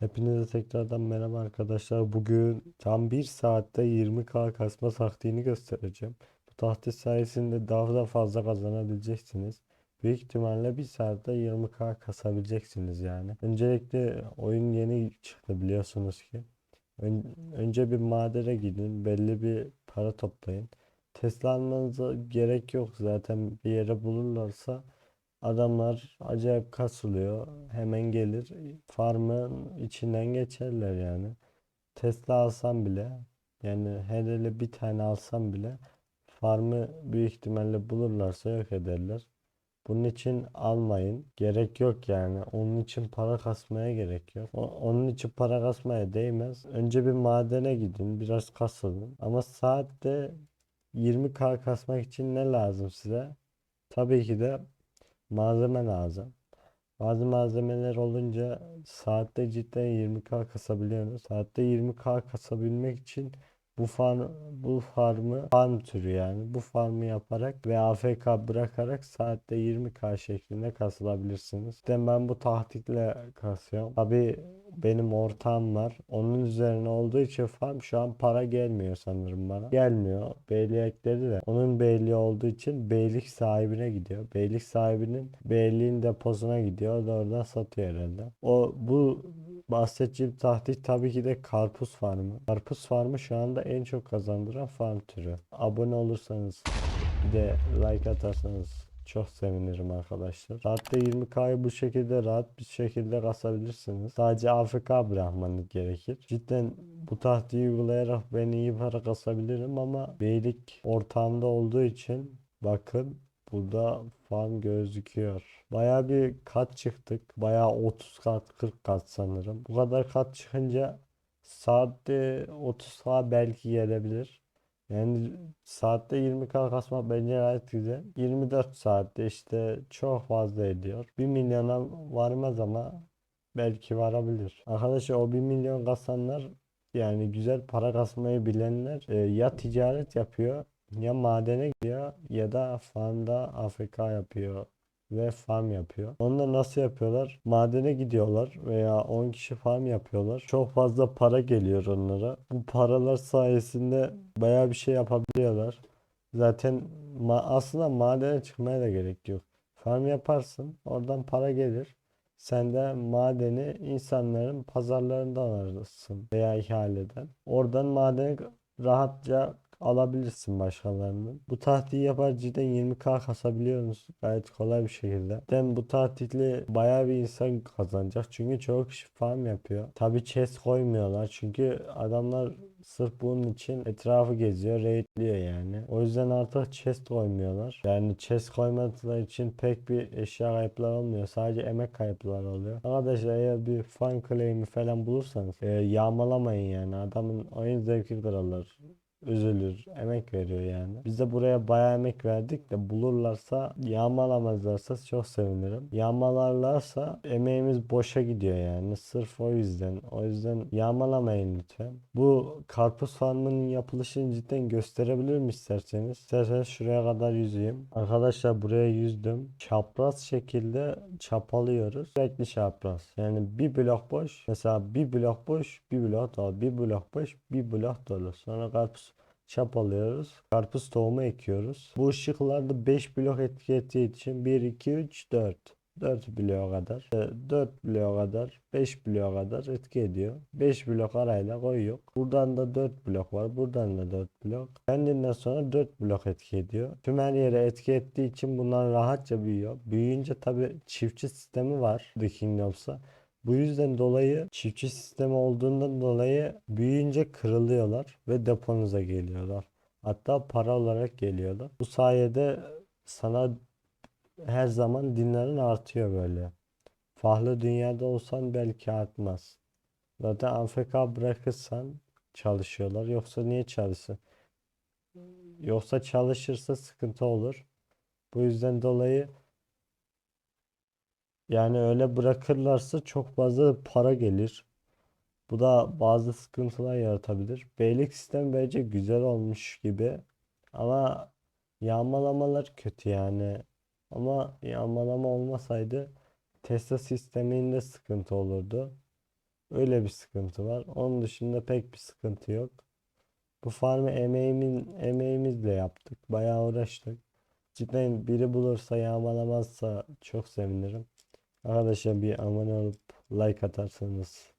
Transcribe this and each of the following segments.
Hepinize tekrardan merhaba arkadaşlar. Bugün tam bir saatte 20k kasma taktiğini göstereceğim. Bu taktik sayesinde daha da fazla kazanabileceksiniz. Büyük ihtimalle bir saatte 20k kasabileceksiniz yani. Öncelikle oyun yeni çıktı biliyorsunuz ki. Ön- önce bir madene gidin, belli bir para toplayın. Tesla almanıza gerek yok zaten bir yere bulurlarsa Adamlar acayip kasılıyor. Hemen gelir. Farmın içinden geçerler yani. Tesla alsam bile yani hele bir tane alsam bile farmı büyük ihtimalle bulurlarsa yok ederler. Bunun için almayın. Gerek yok yani. Onun için para kasmaya gerek yok. O- onun için para kasmaya değmez. Önce bir madene gidin. Biraz kasılın. Ama saatte 20k kasmak için ne lazım size? Tabii ki de Malzeme lazım. Bazı malzemeler olunca saatte cidden 20k kasabiliyorsunuz. Saatte 20k kasabilmek için bu farm, bu farmı farm türü yani bu farmı yaparak ve AFK bırakarak saatte 20k şeklinde kasılabilirsiniz. İşte ben bu taktikle kasıyorum. Tabi benim ortağım var. Onun üzerine olduğu için farm şu an para gelmiyor sanırım bana. Gelmiyor. Beyliği ekledi de. Onun beyliği olduğu için beylik sahibine gidiyor. Beylik sahibinin beyliğin deposuna gidiyor. O da oradan satıyor herhalde. O bu bahsedeceğim taktik tabii ki de karpuz farmı. Karpuz farmı şu anda en çok kazandıran farm türü. Abone olursanız bir de like atarsanız çok sevinirim arkadaşlar. Saatte 20K'yı bu şekilde rahat bir şekilde kasabilirsiniz. Sadece AFK bırakmanız gerekir. Cidden bu taktiği uygulayarak ben iyi para kasabilirim ama beylik ortamda olduğu için bakın burada farm gözüküyor. Baya bir kat çıktık. Baya 30 kat 40 kat sanırım. Bu kadar kat çıkınca saatte 30K belki gelebilir. Yani saatte 20K kasmak bence gayet güzel. 24 saatte işte çok fazla ediyor. 1 milyona varmaz ama belki varabilir. Arkadaşlar o 1 milyon kasanlar yani güzel para kasmayı bilenler e, ya ticaret yapıyor ya madene gidiyor ya da farmda AFK yapıyor ve farm yapıyor. Onlar nasıl yapıyorlar? Madene gidiyorlar veya 10 kişi farm yapıyorlar. Çok fazla para geliyor onlara. Bu paralar sayesinde bayağı bir şey yapabiliyorlar. Zaten ma- aslında madene çıkmaya da gerek yok. Farm yaparsın, oradan para gelir. Sen de madeni insanların pazarlarından alırsın veya ihaleden. Oradan madeni rahatça alabilirsin başkalarının. Bu taktiği yapar cidden 20k kasabiliyorsunuz gayet kolay bir şekilde. Cidden bu taktikle bayağı bir insan kazanacak çünkü çoğu kişi farm yapıyor. Tabi chest koymuyorlar çünkü adamlar sırf bunun için etrafı geziyor, raidliyor yani. O yüzden artık chest koymuyorlar. Yani chest koymadıkları için pek bir eşya kayıpları olmuyor. Sadece emek kayıpları oluyor. Arkadaşlar eğer bir fan claim'i falan bulursanız e, yağmalamayın yani. Adamın oyun zevki kırılır üzülür, emek veriyor yani. Biz de buraya bayağı emek verdik de bulurlarsa, yağmalamazlarsa çok sevinirim. Yağmalarlarsa emeğimiz boşa gidiyor yani. Sırf o yüzden. O yüzden yağmalamayın lütfen. Bu karpuz farmının yapılışını cidden gösterebilir mi isterseniz? İsterseniz şuraya kadar yüzeyim. Arkadaşlar buraya yüzdüm. Çapraz şekilde çapalıyoruz. Sürekli çapraz. Yani bir blok boş. Mesela bir blok boş, bir blok dolu. Bir blok boş, bir blok dolu. Sonra karpuz çapalıyoruz. Karpuz tohumu ekiyoruz. Bu ışıklarda 5 blok etki ettiği için 1, 2, 3, 4. 4 bloğa kadar, 4 bloğa kadar, 5 bloğa kadar etki ediyor. 5 blok arayla koyuyor. Buradan da 4 blok var. Buradan da 4 blok. Kendinden sonra 4 blok etki ediyor. Tüm her yere etki ettiği için bunlar rahatça büyüyor. Büyüyünce tabi çiftçi sistemi var The Kingdoms'ta. Bu yüzden dolayı çiftçi sistemi olduğundan dolayı büyüyünce kırılıyorlar ve deponuza geliyorlar. Hatta para olarak geliyorlar. Bu sayede sana her zaman dinlerin artıyor böyle. Farklı dünyada olsan belki artmaz. Zaten AFK bırakırsan çalışıyorlar. Yoksa niye çalışsın? Yoksa çalışırsa sıkıntı olur. Bu yüzden dolayı yani öyle bırakırlarsa çok fazla para gelir. Bu da bazı sıkıntılar yaratabilir. Beylik sistemi bence güzel olmuş gibi. Ama yağmalamalar kötü yani. Ama yağmalama olmasaydı Tesla sisteminde sıkıntı olurdu. Öyle bir sıkıntı var. Onun dışında pek bir sıkıntı yok. Bu farmı emeğimin, emeğimizle yaptık. Bayağı uğraştık. Cidden biri bulursa yağmalamazsa çok sevinirim. Arkadaşlar bir abone olup like atarsanız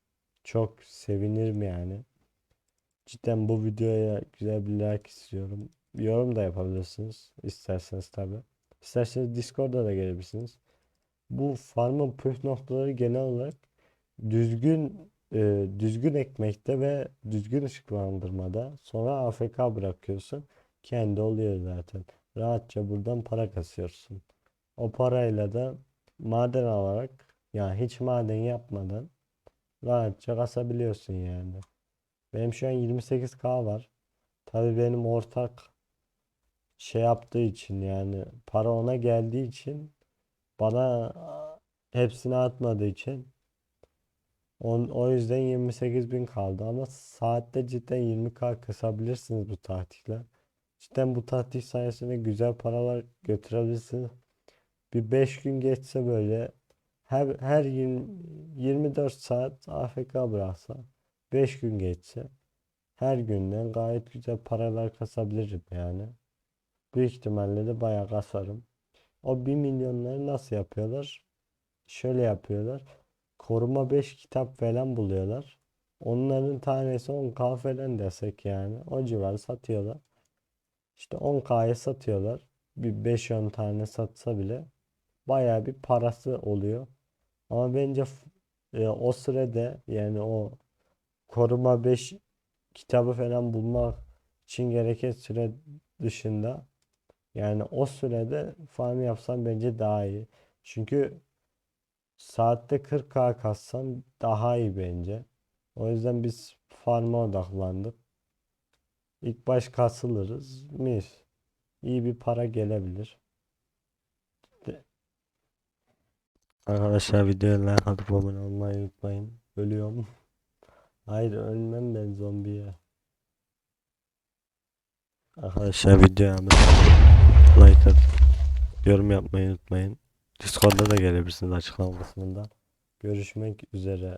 çok sevinirim yani. Cidden bu videoya güzel bir like istiyorum. Yorum da yapabilirsiniz isterseniz tabi. İsterseniz Discord'a da gelebilirsiniz. Bu farmın püf noktaları genel olarak düzgün e, düzgün ekmekte ve düzgün ışıklandırmada sonra AFK bırakıyorsun. Kendi oluyor zaten. Rahatça buradan para kasıyorsun. O parayla da maden alarak yani hiç maden yapmadan rahatça kasabiliyorsun yani. Benim şu an 28k var. Tabii benim ortak şey yaptığı için yani para ona geldiği için bana hepsini atmadığı için on, o yüzden 28 bin kaldı ama saatte cidden 20k kısabilirsiniz bu taktikle. Cidden bu taktik sayesinde güzel paralar götürebilirsiniz. Bir 5 gün geçse böyle her, her 20, 24 saat AFK bıraksa 5 gün geçse her günden gayet güzel paralar kasabilirim yani. Büyük ihtimalle de bayağı kasarım. O 1 milyonları nasıl yapıyorlar? Şöyle yapıyorlar. Koruma 5 kitap falan buluyorlar. Onların tanesi 10k falan desek yani. O civarı satıyorlar. İşte 10k'ya satıyorlar. Bir 5-10 tane satsa bile bayağı bir parası oluyor. Ama bence e, o sürede yani o koruma 5 kitabı falan bulmak için gereken süre dışında yani o sürede farm yapsam bence daha iyi. Çünkü saatte 40k kassan daha iyi bence. O yüzden biz farm'a odaklandık. İlk baş kasılırız. Mis. İyi bir para gelebilir. De- Arkadaşlar videoya like atıp abone olmayı unutmayın. Ölüyorum. Hayır ölmem ben zombiye. Arkadaşlar videoya like atıp yorum yapmayı unutmayın. Discord'da da gelebilirsiniz açıklama kısmında. Görüşmek üzere.